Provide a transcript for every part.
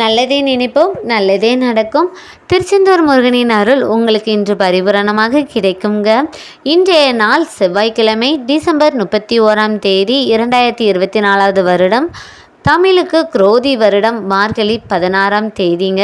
நல்லதே நினைப்போம் நல்லதே நடக்கும். திருச்செந்தூர் முருகனின் அருள் உங்களுக்கு இன்று பரிபூரணமாக கிடைக்குங்க இன்றைய நாள் செவ்வாய்க்கிழமை டிசம்பர் முப்பத்தி ஓராம் தேதி இரண்டாயிரத்தி இருபத்தி நாலாவது வருடம். தமிழுக்கு குரோதி வருடம் மார்கழி பதினாறாம் தேதிங்க.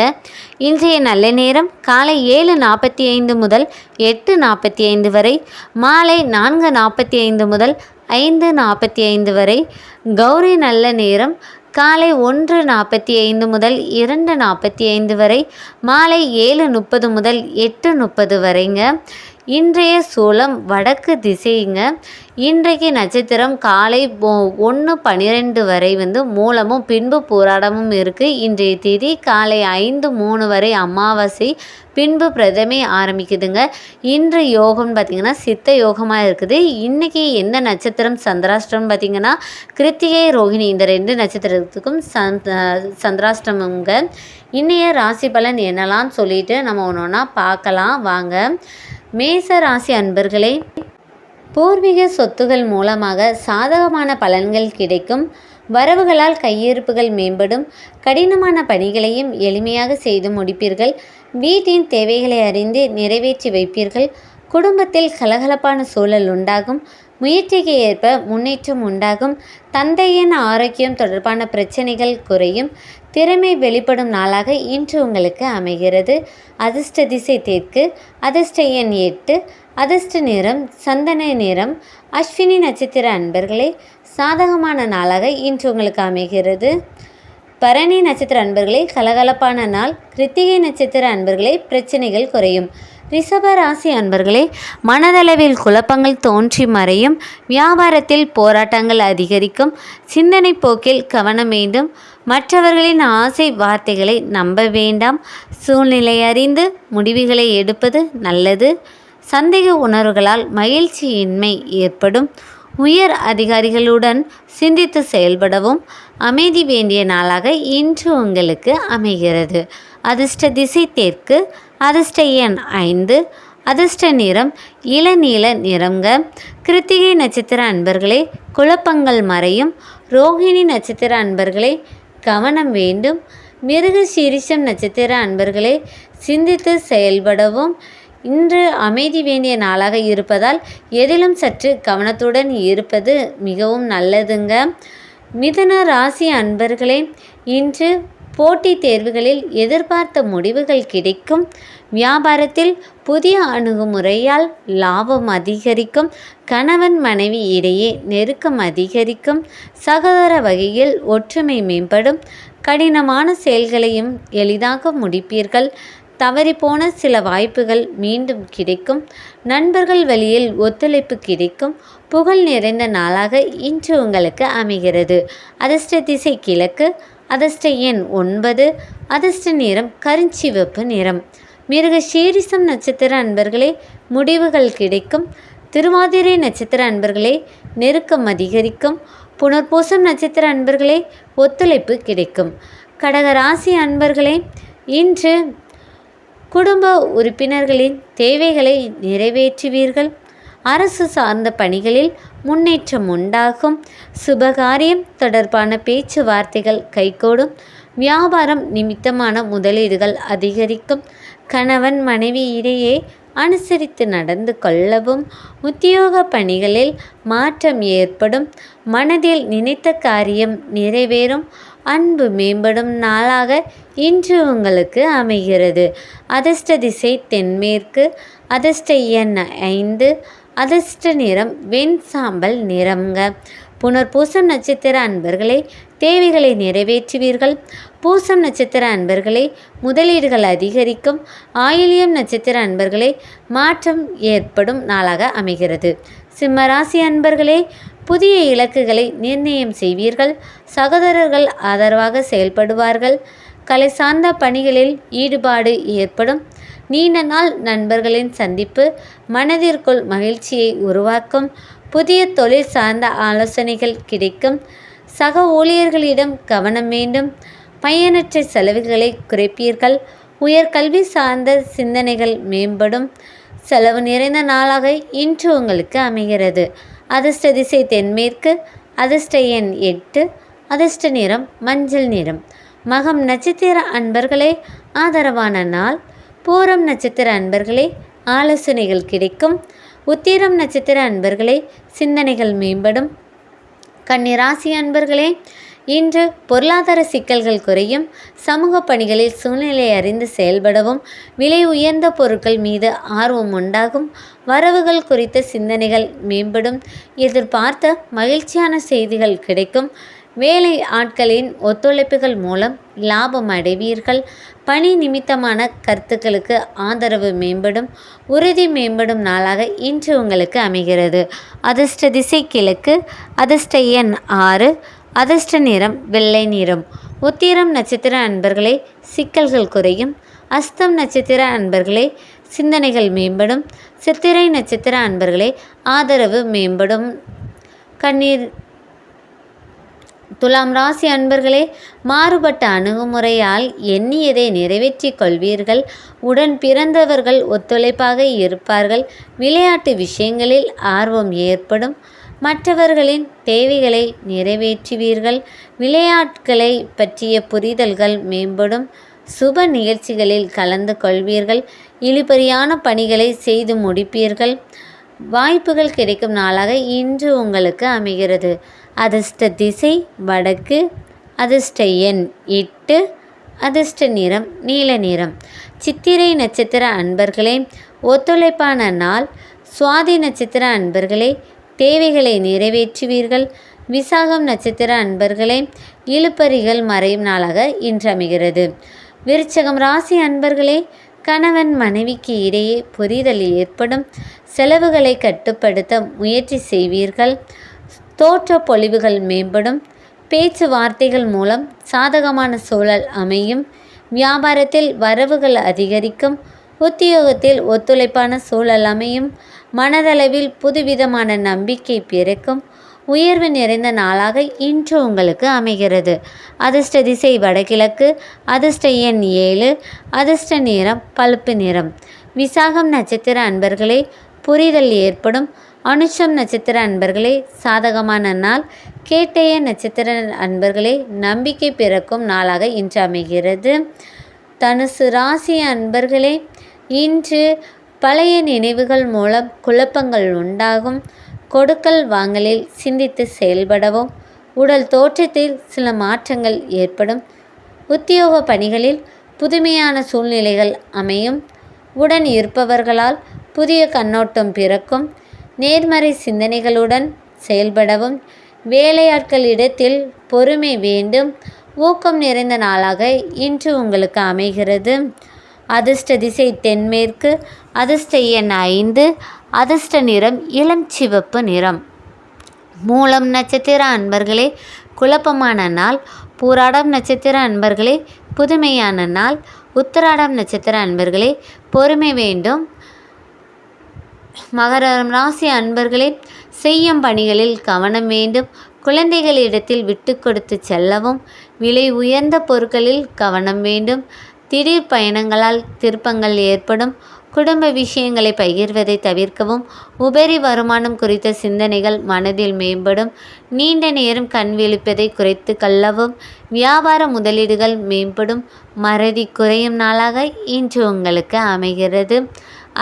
இன்றைய நல்ல நேரம் காலை ஏழு நாற்பத்தி ஐந்து முதல் எட்டு நாற்பத்தி ஐந்து வரை மாலை நான்கு நாற்பத்தி ஐந்து முதல் ஐந்து நாற்பத்தி ஐந்து வரை. கௌரி நல்ல நேரம் காலை ஒன்று நாற்பத்தி ஐந்து முதல் இரண்டு நாற்பத்தி ஐந்து வரை மாலை ஏழு முப்பது முதல் எட்டு முப்பது வரைங்க. இன்றைய சூலம் வடக்கு திசைங்க. இன்றைக்கு நட்சத்திரம் காலை ஒன்று பன்னிரெண்டு வரை வந்து மூலமும் பின்பு போராடமும் இருக்குது இன்றைய தேதி காலை ஐந்து மூணு வரை அமாவாசை பின்பு பிரதமே ஆரம்பிக்குதுங்க. இன்று யோகம்னு பார்த்திங்கன்னா சித்த யோகமாக இருக்குது. இன்றைக்கி எந்த நட்சத்திரம்? சந்திராஷ்டிரம் பார்த்திங்கன்னா கிருத்திகை ரோஹிணி இந்த ரெண்டு நட்சத்திரத்துக்கும் சந்த் சந்திராஷ்டிரமுங்க இன்றைய ராசி பலன் என்னலாம் சொல்லிட்டு நம்ம ஒன்று ஒன்றா பார்க்கலாம் வாங்க. மேச ராசி அன்பர்களே பூர்வீக சொத்துகள் மூலமாக சாதகமான பலன்கள் கிடைக்கும். வரவுகளால் கையிருப்புகள் மேம்படும். கடினமான பணிகளையும் எளிமையாக செய்து முடிப்பீர்கள். வீட்டின் தேவைகளை அறிந்து நிறைவேற்றி வைப்பீர்கள். குடும்பத்தில் கலகலப்பான சூழல் உண்டாகும். முயற்சிக்கு ஏற்ப முன்னேற்றம் உண்டாகும். தந்தையின் ஆரோக்கியம் தொடர்பான பிரச்சனைகள் குறையும். திறமை வெளிப்படும் நாளாக இன்று உங்களுக்கு அமைகிறது. அதிர்ஷ்ட திசை தெற்கு அதிர்ஷ்ட எண் எட்டு அதிர்ஷ்ட நிறம் சந்தன நிறம். அஸ்வினி நட்சத்திர அன்பர்களே சாதகமான நாளாக இன்று உங்களுக்கு அமைகிறது. பரணி நட்சத்திர அன்பர்களே கலகலப்பான நாள். கிருத்திகை நட்சத்திர அன்பர்களே பிரச்சனைகள் குறையும். ரிஷப ராசி அன்பர்களே மனதளவில் குழப்பங்கள் தோன்றி மறையும். வியாபாரத்தில் போராட்டங்கள் அதிகரிக்கும். சிந்தனை போக்கில் கவனம் வேண்டும் மற்றவர்களின் ஆசை வார்த்தைகளை நம்ப வேண்டாம். சூழ்நிலை அறிந்து முடிவுகளை எடுப்பது நல்லது. சந்தேக உணர்வுகளால் மகிழ்ச்சியின்மை ஏற்படும். உயர் அதிகாரிகளுடன் சிந்தித்து செயல்படவும் அமைதி வேண்டிய நாளாக இன்று உங்களுக்கு அமைகிறது. அதிர்ஷ்ட திசை தெற்கு அதிர்ஷ்ட எண் ஐந்து அதிர்ஷ்ட நிறம் இளநீல நிறங்க. கிருத்திகை நட்சத்திர அன்பர்களே குழப்பங்கள் மறையும். ரோஹிணி நட்சத்திர அன்பர்களே கவனம் வேண்டும். மிருக சீரிஷம் நட்சத்திர அன்பர்களே சிந்தித்து செயல்படவும். இன்று அமைதி வேண்டிய நாளாக இருப்பதால் எதிலும் சற்று கவனத்துடன் இருப்பது மிகவும் நல்லதுங்க. மிதன ராசி அன்பர்களே இன்று போட்டித் தேர்வுகளில் எதிர்பார்த்த முடிவுகள் கிடைக்கும். வியாபாரத்தில் புதிய அணுகுமுறையால் லாபம் அதிகரிக்கும். கணவன் மனைவி இடையே நெருக்கம் அதிகரிக்கும். சகோதர வகையில் ஒற்றுமை மேம்படும். கடினமான செயல்களையும் எளிதாக முடிப்பீர்கள். தவறிப்போன சில வாய்ப்புகள் மீண்டும் கிடைக்கும். நண்பர்கள் வழியில் ஒத்துழைப்பு கிடைக்கும். புகழ் நிறைந்த நாளாக இன்று உங்களுக்கு அமைகிறது. அதிர்ஷ்ட திசை கிழக்கு. அதிர்ஷ்ட எண் ஒன்பது அதிர்ஷ்ட நிறம் கருஞ்சிவப்பு நிறம். மிருக சீரிசம் நட்சத்திர அன்பர்களே முடிவுகள் கிடைக்கும். திருவாதிரை நட்சத்திர அன்பர்களே நெருக்கம் அதிகரிக்கும். புனர்பூசம் நட்சத்திர அன்பர்களே ஒத்துழைப்பு கிடைக்கும். கடகராசி அன்பர்களே இன்று குடும்ப உறுப்பினர்களின் தேவைகளை நிறைவேற்றுவீர்கள். அரசு சார்ந்த பணிகளில் முன்னேற்றம் உண்டாகும். சுபகாரியம் தொடர்பான பேச்சுவார்த்தைகள் கைகூடும். வியாபாரம் நிமித்தமான முதலீடுகள் அதிகரிக்கும். கணவன் மனைவி இடையே அனுசரித்து நடந்து கொள்ளவும் உத்தியோக பணிகளில் மாற்றம் ஏற்படும். மனதில் நினைத்த காரியம் நிறைவேறும். அன்பு மேம்படும் நாளாக இன்று உங்களுக்கு அமைகிறது. அதிர்ஷ்ட திசை தென்மேற்கு அதிர்ஷ்ட எண் ஐந்து அதிர்ஷ்ட நிறம் வெண் சாம்பல் நிறம்ங்க. புனர்பூசம் நட்சத்திர அன்பர்களே தேவைகளை நிறைவேற்றுவீர்கள். பூசம் நட்சத்திர அன்பர்களே முதலீடுகள் அதிகரிக்கும். ஆயிலியம் நட்சத்திர அன்பர்களே மாற்றம் ஏற்படும் நாளாக அமைகிறது. சிம்மராசி அன்பர்களே புதிய இலக்குகளை நிர்ணயம் செய்வீர்கள். சகோதரர்கள் ஆதரவாக செயல்படுவார்கள். கலை சார்ந்த பணிகளில் ஈடுபாடு ஏற்படும். நீண்ட நாள் நண்பர்களின் சந்திப்பு மனதிற்குள் மகிழ்ச்சியை உருவாக்கும் புதிய தொழில் சார்ந்த ஆலோசனைகள் கிடைக்கும். சக ஊழியர்களிடம் கவனம் வேண்டும். பயனற்ற செலவுகளை குறைப்பீர்கள். உயர்கல்வி சார்ந்த சிந்தனைகள் மேம்படும். செலவு நிறைந்த நாளாக இன்று உங்களுக்கு அமைகிறது. அதிர்ஷ்ட திசை தென்மேற்கு அதிர்ஷ்ட எண் எட்டு அதிர்ஷ்ட நிறம் மஞ்சள் நிறம். மகம் நட்சத்திர அன்பர்களே ஆதரவான நாள். பூரம் நட்சத்திர அன்பர்களே ஆலோசனைகள் கிடைக்கும். உத்திரம் நட்சத்திர அன்பர்களே சிந்தனைகள் மேம்படும். கன்னிராசி அன்பர்களே இன்று பொருளாதார சிக்கல்கள் குறையும். சமூக பணிகளில் சூழ்நிலை அறிந்து செயல்படவும் விலை உயர்ந்த பொருட்கள் மீது ஆர்வம் உண்டாகும். வரவுகள் குறித்த சிந்தனைகள் மேம்படும். எதிர்பார்த்த மகிழ்ச்சியான செய்திகள் கிடைக்கும். வேலை ஆட்களின் ஒத்துழைப்புகள் மூலம் லாபம் அடைவீர்கள். பணி நிமித்தமான கருத்துக்களுக்கு ஆதரவு மேம்படும் உறுதி மேம்படும் நாளாக இன்று உங்களுக்கு அமைகிறது. அதிர்ஷ்ட திசை கிழக்கு அதிர்ஷ்ட எண் ஆறு அதிர்ஷ்ட நிறம் வெள்ளை நிறம். உத்திரம் நட்சத்திர அன்பர்களே சிக்கல்கள் குறையும். அஸ்தம் நட்சத்திர அன்பர்களே சிந்தனைகள் மேம்படும். சித்திரை நட்சத்திர அன்பர்களே ஆதரவு மேம்படும். கண்ணீர் துலாம் ராசி அன்பர்களே மாறுபட்ட அணுகுமுறையால் எண்ணியதை நிறைவேற்றிக் கொள்வீர்கள். உடன் பிறந்தவர்கள் ஒத்துழைப்பாக இருப்பார்கள். விளையாட்டு விஷயங்களில் ஆர்வம் ஏற்படும். மற்றவர்களின் தேவைகளை நிறைவேற்றுவீர்கள். விளையாட்டுகளை பற்றிய புரிதல்கள் மேம்படும். சுப நிகழ்ச்சிகளில் கலந்து கொள்வீர்கள். இழுபறியான பணிகளை செய்து முடிப்பீர்கள். வாய்ப்புகள் கிடைக்கும் நாளாக இன்று உங்களுக்கு அமைகிறது. அதிர்ஷ்ட திசை வடக்கு அதிர்ஷ்ட எண் எட்டு அதிர்ஷ்ட நிறம் நீல நிறம். சித்திரை நட்சத்திர அன்பர்களே ஒத்துழைப்பான நாள். சுவாதி நட்சத்திர அன்பர்களே தேவைகளை நிறைவேற்றுவீர்கள். விசாகம் நட்சத்திர அன்பர்களே இழுப்பறிகள் மறையும் நாளாக இன்றமைகிறது. விருச்சகம் ராசி அன்பர்களே கணவன் மனைவிக்கு இடையே புரிதல் ஏற்படும். செலவுகளை கட்டுப்படுத்த முயற்சி செய்வீர்கள். தோற்ற பொழிவுகள் மேம்படும். பேச்சுவார்த்தைகள் மூலம் சாதகமான சூழல் அமையும். வியாபாரத்தில் வரவுகள் அதிகரிக்கும். உத்தியோகத்தில் ஒத்துழைப்பான சூழல் அமையும். மனதளவில் புதுவிதமான நம்பிக்கை பிறக்கும். உயர்வு நிறைந்த நாளாக இன்று உங்களுக்கு அமைகிறது. அதிர்ஷ்ட திசை வடகிழக்கு அதிர்ஷ்ட எண் ஏழு அதிர்ஷ்ட நிறம் பழுப்பு நிறம். விசாகம் நட்சத்திர அன்பர்களே புரிதல் ஏற்படும். அனுஷம் நட்சத்திர அன்பர்களே சாதகமான நாள். கேட்டைய நட்சத்திர அன்பர்களே நம்பிக்கை பிறக்கும் நாளாக இன்று அமைகிறது. தனுசு ராசி அன்பர்களே இன்று பழைய நினைவுகள் மூலம் குழப்பங்கள் உண்டாகும். கொடுக்கல் வாங்கலில் சிந்தித்து செயல்படவும் உடல் தோற்றத்தில் சில மாற்றங்கள் ஏற்படும். உத்தியோக பணிகளில் புதுமையான சூழ்நிலைகள் அமையும். உடன் இருப்பவர்களால் புதிய கண்ணோட்டம் பிறக்கும். நேர்மறை சிந்தனைகளுடன் செயல்படவும் வேலையாட்களிடத்தில் பொறுமை வேண்டும். ஊக்கம் நிறைந்த நாளாக இன்று உங்களுக்கு அமைகிறது. அதிர்ஷ்ட திசை தென்மேற்கு அதிர்ஷ்ட எண் ஐந்து அதிர்ஷ்ட நிறம் இளம் சிவப்பு நிறம். மூலம் நட்சத்திர அன்பர்களே குழப்பமான நாள். பூராடம் நட்சத்திர அன்பர்களே புதுமையான நாள். உத்திராடம் நட்சத்திர அன்பர்களே பொறுமை வேண்டும். மகர ராசி அன்பர்களே செய்யும் பணிகளில் கவனம் வேண்டும். குழந்தைகளிடத்தில் விட்டு கொடுத்து செல்லவும் விலை உயர்ந்த பொருட்களில் கவனம் வேண்டும். திடீர் பயணங்களால் திருப்பங்கள் ஏற்படும். குடும்ப விஷயங்களை பகிர்வதை தவிர்க்கவும் உபரி வருமானம் குறித்த சிந்தனைகள் மனதில் மேம்படும். நீண்ட நேரம் கண் விழிப்பதை குறைத்து கொள்ளவும் வியாபார முதலீடுகள் மேம்படும். மறதி குறையும் நாளாக இன்று உங்களுக்கு அமைகிறது.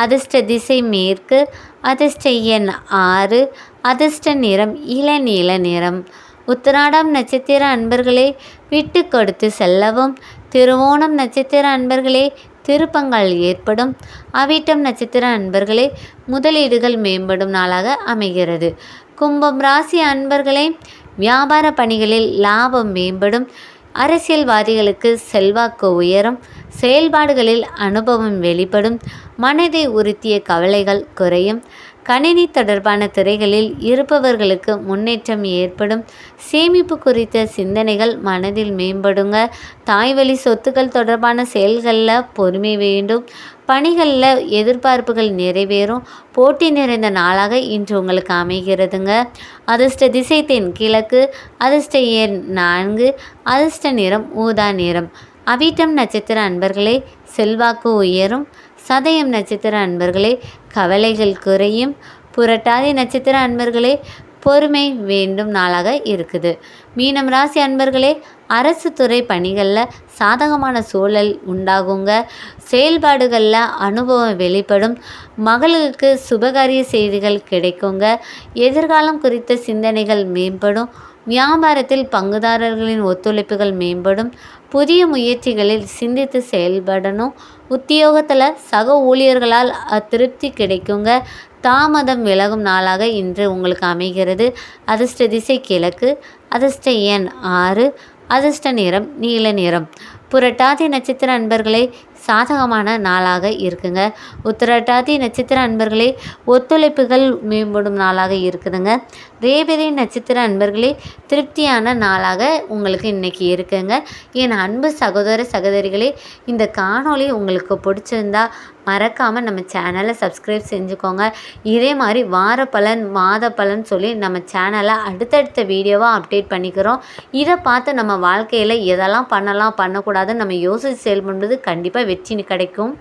அதிர்ஷ்ட திசை மேற்கு அதிர்ஷ்ட எண் ஆறு அதிர்ஷ்ட நிறம் இளநீல நிறம். உத்திராடம் நட்சத்திர அன்பர்களே விட்டு கொடுத்து செல்லவும். திருவோணம் நட்சத்திர அன்பர்களே திருப்பங்கள் ஏற்படும். அவிட்டம் நட்சத்திர அன்பர்களே முதலீடுகள் மேம்படும் நாளாக அமைகிறது. கும்பம் ராசி அன்பர்களே வியாபார பணிகளில் லாபம் மேம்படும். அரசியல்வாதிகளுக்கு செல்வாக்கு உயரும் செயல்பாடுகளில் அனுபவம் வெளிப்படும் மனதை உறுத்திய கவலைகள் குறையும். கணினி தொடர்பான துறைகளில் இருப்பவர்களுக்கு முன்னேற்றம் ஏற்படும். சேமிப்பு குறித்த சிந்தனைகள் மனதில் மேம்படுங்க. தாய்வழி சொத்துக்கள் தொடர்பான செயல்களில் பொறுமை வேண்டும். பணிகளில் எதிர்பார்ப்புகள் நிறைவேறும். போட்டி நிறைந்த நாளாக இன்று உங்களுக்கு அமைகிறதுங்க. அதிர்ஷ்ட திசை தென் கிழக்கு அதிர்ஷ்ட எண் நான்கு அதிர்ஷ்ட நிறம் ஊதா நிறம். அவிட்டம் நட்சத்திர அன்பர்களே செல்வாக்கு உயரும். சதயம் நட்சத்திர அன்பர்களே கவலைகள் குறையும். புரட்டாதி நட்சத்திர அன்பர்களே பொறுமை வேண்டும் நாளாக இருக்குது. மீனம் ராசி அன்பர்களே அரசு துறை பணிகளில் சாதகமான சூழல் உண்டாகுங்க. செயல்பாடுகளில் அனுபவம் வெளிப்படும். மகளுக்கு சுபகாரிய செய்திகள் கிடைக்குங்க. எதிர்காலம் குறித்த சிந்தனைகள் மேம்படும். வியாபாரத்தில் பங்குதாரர்களின் ஒத்துழைப்புகள் மேம்படும். புதிய முயற்சிகளில் சிந்தித்து செயல்படணும். உத்தியோகத்தில் சக ஊழியர்களால் திருப்தி கிடைக்குங்க. தாமதம் விலகும் நாளாக இன்று உங்களுக்கு அமைகிறது. அதிர்ஷ்ட திசை கிழக்கு அதிர்ஷ்ட எண் ஆறு அதிர்ஷ்ட நிறம் நீல நிறம். புரட்டாதி நட்சத்திர அன்பர்களே சாதகமான நாளாக இருக்குங்க. உத்திரட்டாதி நட்சத்திர அன்பர்களே ஒத்துழைப்புகள் மேம்படும் நாளாக இருக்குதுங்க. ரேபதி நட்சத்திர அன்பர்களே திருப்தியான நாளாக உங்களுக்கு இன்றைக்கி இருக்குங்க. என் அன்பு சகோதர சகோதரிகளே இந்த காணொளி உங்களுக்கு பிடிச்சிருந்தா மறக்காமல் நம்ம சேனலை சப்ஸ்கிரைப் செஞ்சுக்கோங்க. இதே மாதிரி வார பலன் மாத பலன் சொல்லி நம்ம சேனலை அடுத்தடுத்த வீடியோவாக அப்டேட் பண்ணிக்கிறோம். இதை பார்த்து நம்ம வாழ்க்கையில் எதெல்லாம் பண்ணலாம் பண்ணக்கூடாதுன்னு நம்ம யோசித்து செயல்படுறது கண்டிப்பாக வெற்றி கிடைக்கும்.